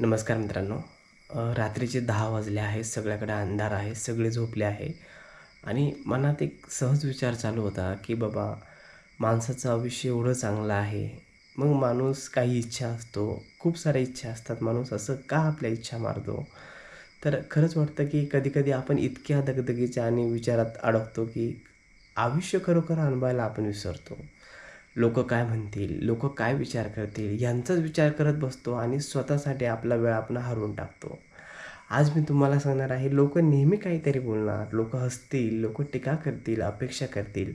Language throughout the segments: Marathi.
नमस्कार मित्रांनो. रात्रीचे दहा वाजले आहेत सगळ्याकडे अंधार आहे सगळे झोपले आहे. आणि मनात एक सहज विचार चालू होता की बाबा माणसाचं आयुष्य एवढं चांगलं आहे. मग माणूस काही इच्छा असतो खूप साऱ्या इच्छा असतात. माणूस असं का आपल्या इच्छा मारतो? तर खरंच वाटतं की कधीकधी आपण इतक्या दगदगीच्या आणि विचारात अडकतो की आयुष्य खरोखर अनुभवायला आपण विसरतो. लोक काय म्हणतील लोक काय विचार करतील यांचाच विचार करत बसतो आणि स्वतःसाठी आपला वेळ आपण हरवून टाकतो. आज मी तुम्हाला सांगणार आहे लोक नेहमी काहीतरी बोलणार लोक हसतील लोक टीका करतील अपेक्षा करतील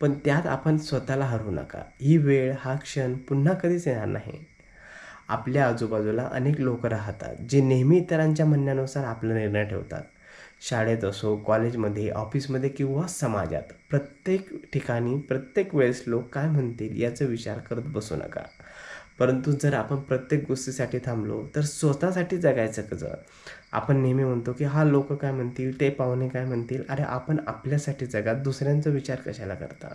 पण त्यात आपण स्वतःला हरवू नका. ही वेळ हा क्षण पुन्हा कधीच येणार नाही. आपल्या आजूबाजूला अनेक लोक राहतात जे नेहमी इतरांच्या म्हणण्यानुसार आपला निर्णय ठेवतात. शाळेत असो कॉलेजमध्ये ऑफिसमध्ये किंवा समाजात प्रत्येक ठिकाणी प्रत्येक वेळेस लोक काय म्हणतील याचा विचार करत बसू नका. परंतु जर आपण प्रत्येक गोष्टीसाठी थांबलो तर स्वतःसाठी जगायचं कसं? आपण नेहमी म्हणतो की हा लोक काय म्हणतील? ते पाहुणे काय म्हणतील? अरे आपण आपल्यासाठी जगा दुसऱ्यांचा विचार कशाला करता?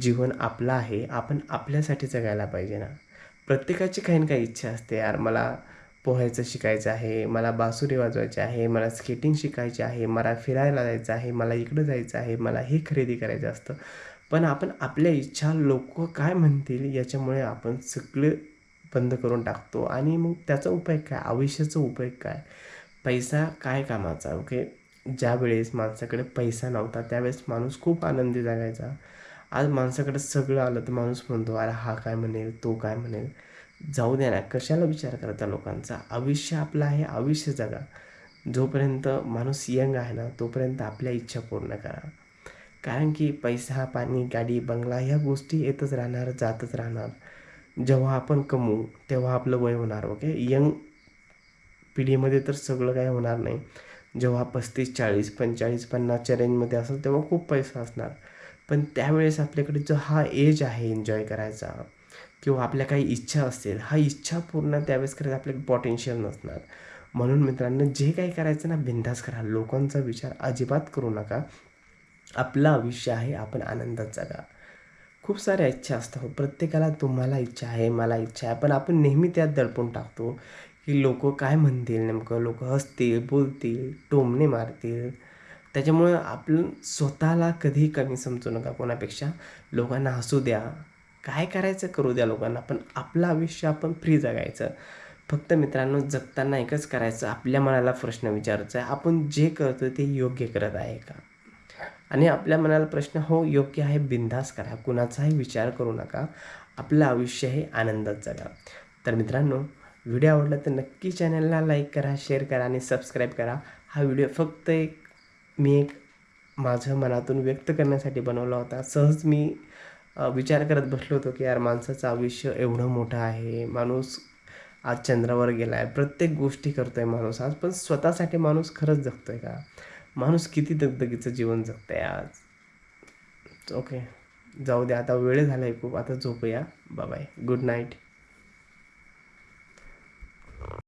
जीवन आपलं आहे आपण आपल्यासाठी जगायला पाहिजे ना? प्रत्येकाची काही ना काही इच्छा असते यार मला पोहायचं शिकायचं आहे मला बासुरी वाजवायची आहे मला स्केटिंग शिकायची आहे मला फिरायला जायचं आहे मला इकडं जायचं आहे मला हे खरेदी करायचं असतं. पण आपण आपल्या इच्छा लोक काय म्हणतील याच्यामुळे आपण सगळे बंद करून टाकतो. आणि मग त्याचा उपयोग काय? आयुष्याचा उपयोग काय? पैसा काय कामाचा? ओके? ज्या वेळेस माणसाकडे पैसा नव्हता त्यावेळेस माणूस खूप आनंदी जगायचा. आज माणसाकडे सगळं आलं तर माणूस म्हणतो अरे हा काय म्हणेल? तो काय म्हणेल? जाऊ द्या ना कशाला विचार करता लोकांचा? आयुष्य आपलं आहे आयुष्य जगा. जोपर्यंत माणूस यंग आहे ना तोपर्यंत आपल्या इच्छा पूर्ण करा. कारण की पैसा पाणी गाडी बंगला ह्या गोष्टी येतच राहणार जातच राहणार. जेव्हा आपण कमवू तेव्हा आपलं वय होणार ओके यंग पिढीमध्ये तर सगळं काही होणार नाही. जेव्हा पस्तीस चाळीस पंचेचाळीस पन्नासच्या रेंजमध्ये असेल तेव्हा खूप पैसा असणार. पण त्यावेळेस आपल्याकडे जो हा एज आहे एन्जॉय करायचा किंवा आपल्या काही इच्छा असतील हा इच्छा पूर्ण त्यावेळेस करायचं आपल्याकडे पॉटेन्शियल नसणार. म्हणून मित्रांनो जे काही करायचं ना बिंदास करा. लोकांचा विचार अजिबात करू नका. आपलं आयुष्य आहे आपण आनंदात जगा. खूप साऱ्या इच्छा असतात हो. प्रत्येकाला तुम्हाला इच्छा आहे मला इच्छा आहे. पण आपण नेहमी त्यात दडपून टाकतो की लोक काय म्हणतील नेमकं? लोक हसतील बोलतील टोमणे मारतील. त्याच्यामुळे आपण स्वतःला कधीही कमी समजू नका कोणापेक्षा. लोकांना हसू द्या. काय करायचं करू द्या लोकांना पण आपलं आयुष्य आपण फ्री जगायचं. फक्त मित्रांनो जगताना एकच करायचं आपल्या मनाला प्रश्न विचारायचा आहे आपण जे करतो ते योग्य करत आहे का? आणि आपल्या मनाला प्रश्न हो योग्य आहे बिंदास करा कुणाचाही विचार करू नका आपलं आयुष्य हे आनंदात जगा. तर मित्रांनो व्हिडिओ आवडला तर नक्की चॅनलला लाईक करा शेअर करा आणि सबस्क्राईब करा. हा व्हिडिओ फक्त एक मी एक माझं मनातून व्यक्त करण्यासाठी बनवला होता. सहज मी विचार करत बसलो होतो की यार माणसाचं आयुष्य एवढं मोठं आहे माणूस आज चंद्रावर गेला आहे प्रत्येक गोष्टी करतो आहे माणूस आज पण स्वतःसाठी माणूस खरंच जगतो आहे का? माणूस किती दगदगीचं जीवन जगतं आहे आज? ओके जाऊ द्या आता वेळ झाला आहे खूप आता झोपूया. Bye good night